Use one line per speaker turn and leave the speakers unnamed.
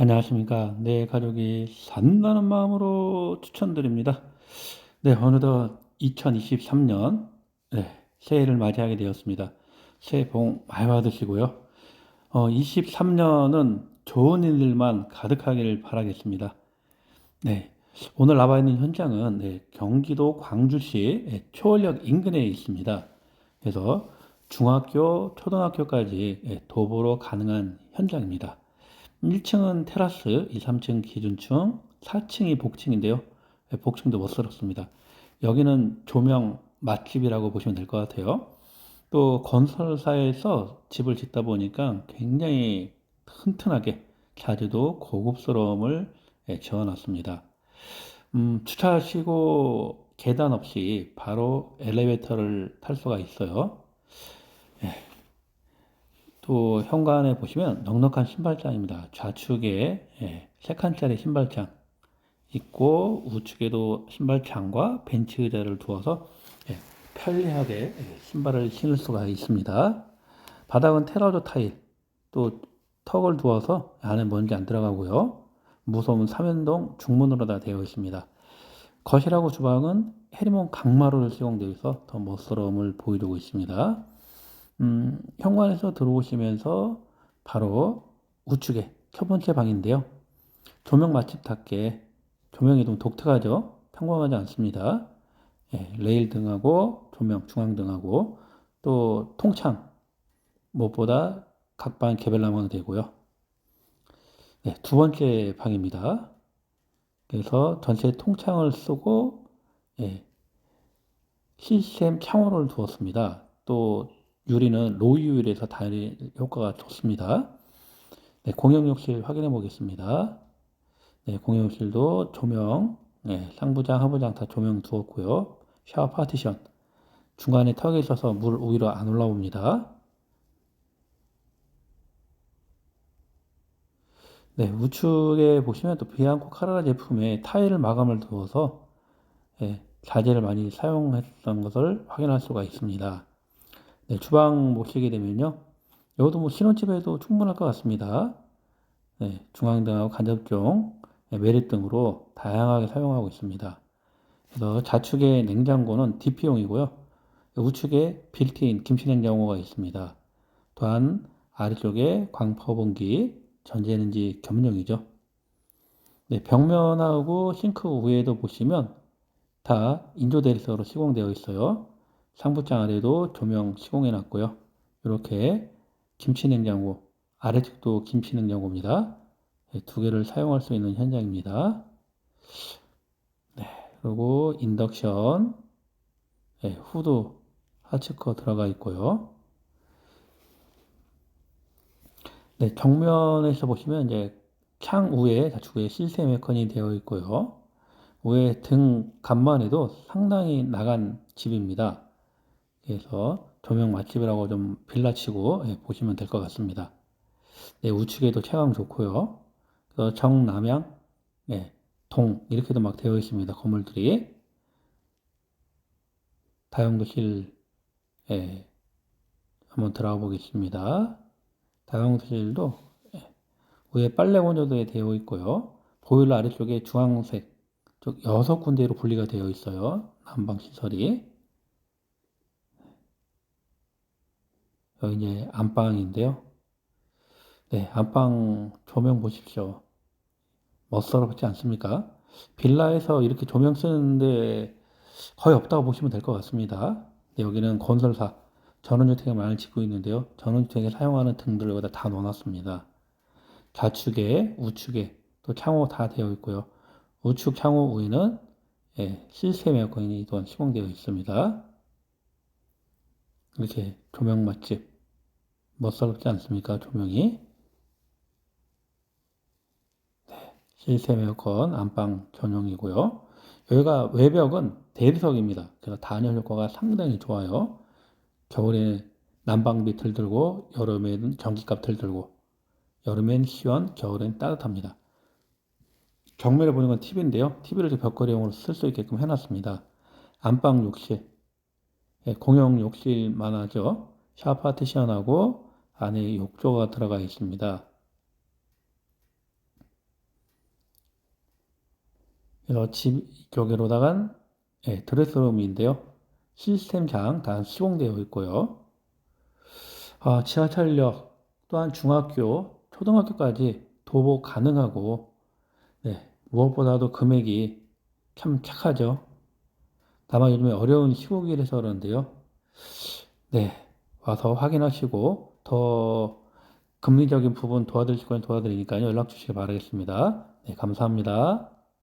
안녕하십니까. 내 가족이 산다는 마음으로 추천드립니다. 네, 어느덧 2023년, 네, 새해를 맞이하게 되었습니다. 새해 복 많이 받으시고요. 어, 23년은 좋은 일들만 가득하기를 바라겠습니다. 네, 오늘 나와 있는 현장은 네, 경기도 광주시 네, 초월역 인근에 있습니다. 그래서 중학교, 초등학교까지 네, 도보로 가능한 현장입니다. 1층은 테라스, 2, 3층 기준층, 4층이 복층인데요. 네, 복층도 멋스럽습니다. 여기는 조명 맛집이라고 보시면 될 것 같아요. 또 건설사에서 집을 짓다 보니까 굉장히 튼튼하게 자재도 고급스러움을 예, 지어놨습니다. 음, 주차하시고 계단 없이 바로 엘리베이터를 탈 수가 있어요. 또 현관에 보시면 넉넉한 신발장입니다. 좌측에 예, 세 칸짜리 신발장 있고 우측에도 신발장과 벤치 의자를 두어서 예, 편리하게 예, 신발을 신을 수가 있습니다. 바닥은 테라조 타일, 또 턱을 두어서 안에 먼지 안 들어가고요. 무소문 3연동 중문으로 다 되어 있습니다. 거실하고 주방은 헤리몬 강마루를 시공되어 있어 더 멋스러움을 보여주고 있습니다. 음, 현관에서 들어오시면서 바로 우측에 첫 번째 방인데요. 조명 맛집답게 조명이 좀 독특하죠? 평범하지 않습니다. 예, 레일 등하고 조명 중앙 등하고 또 통창 무엇보다 각방 개별화만 되고요. 네, 두 번째 방입니다. 그래서 전체 통창을 쓰고 예, 시스템 창호를 두었습니다. 또 유리는 로유율에서 다리 효과가 좋습니다. 네, 공용욕실 확인해 보겠습니다. 네, 공용욕실도 조명, 네, 상부장, 하부장 다 조명 두었고요. 샤워 파티션. 중간에 턱에 있어서 물 오히려 안 올라옵니다. 네, 우측에 보시면 또 비앙코 카라라 제품의 타일 마감을 두어서 네, 자재를 많이 사용했던 것을 확인할 수가 있습니다. 네, 주방 보시게 되면요. 이것도 뭐 신혼집에도 충분할 것 같습니다. 네, 중앙등하고 간접종, 네, 매립 등으로 다양하게 사용하고 있습니다. 그래서 좌측에 냉장고는 DP용이고요. 우측에 빌트인 김치냉장고가 있습니다. 또한 아래쪽에 광퍼분기, 전자레인지 겸용이죠. 네, 벽면하고 싱크 위에도 보시면 다 인조 대리석으로 시공되어 있어요. 상부장 아래도 조명 시공해 놨고요. 이렇게 김치 냉장고, 아래쪽도 김치 냉장고입니다. 네, 두 개를 사용할 수 있는 현장입니다. 네, 그리고 인덕션, 네, 후드 하츠커 들어가 있고요. 네, 정면에서 보시면 이제 창 위에 좌측에 시스템 에어컨이 되어 있고요. 위에 등 간만에도 상당히 나간 집입니다. 그래서 조명 맛집이라고 좀 빌라치고 예, 보시면 될 것 같습니다. 네, 우측에도 채광 좋고요. 그래서 정남향, 예, 동 이렇게도 막 되어 있습니다. 건물들이 다용도실 예, 한번 들어가 보겠습니다. 다용도실도 예, 위에 빨래 건조대 되어 있고요. 보일러 아래쪽에 주황색 쪽 여섯 군데로 분리가 되어 있어요. 난방 시설이 여기 이제 안방인데요. 네, 안방 조명 보십시오. 멋스럽지 않습니까? 빌라에서 이렇게 조명 쓰는데 거의 없다고 보시면 될 것 같습니다. 네, 여기는 건설사 전원주택을 많이 짓고 있는데요. 전원주택에 사용하는 등들을 여기다 다 넣어놨습니다. 좌측에, 우측에 또 창호 다 되어 있고요. 우측 창호 위에는 예, 시스템 에어컨이 또한 시공되어 있습니다. 이렇게 조명 맛집 멋스럽지 않습니까? 조명이. 네, 시스템 에어컨 안방 전용이고요. 여기가 외벽은 대리석입니다. 그래서 단열 효과가 상당히 좋아요. 겨울에 난방비 들 들고 여름에는 전기값 들 들고 여름엔 시원, 겨울엔 따뜻합니다. 경매를 보는 건 TV인데요. TV를 벽걸이용으로 쓸 수 있게끔 해놨습니다. 안방 욕실, 예, 공용 욕실만 하죠. 샤워 파티션하고 안에 욕조가 들어가 있습니다. 집 이쪽으로다간 예, 드레스룸인데요. 시스템장 다 시공되어 있고요. 아, 지하철역 또한 중학교, 초등학교까지 도보 가능하고 네, 무엇보다도 금액이 참 착하죠. 다만 요즘에 어려운 시국이라서 그러는데요. 네, 와서 확인하시고 더 금리적인 부분 도와드릴 거면 도와드리니까요. 연락 주시기 바라겠습니다. 네, 감사합니다.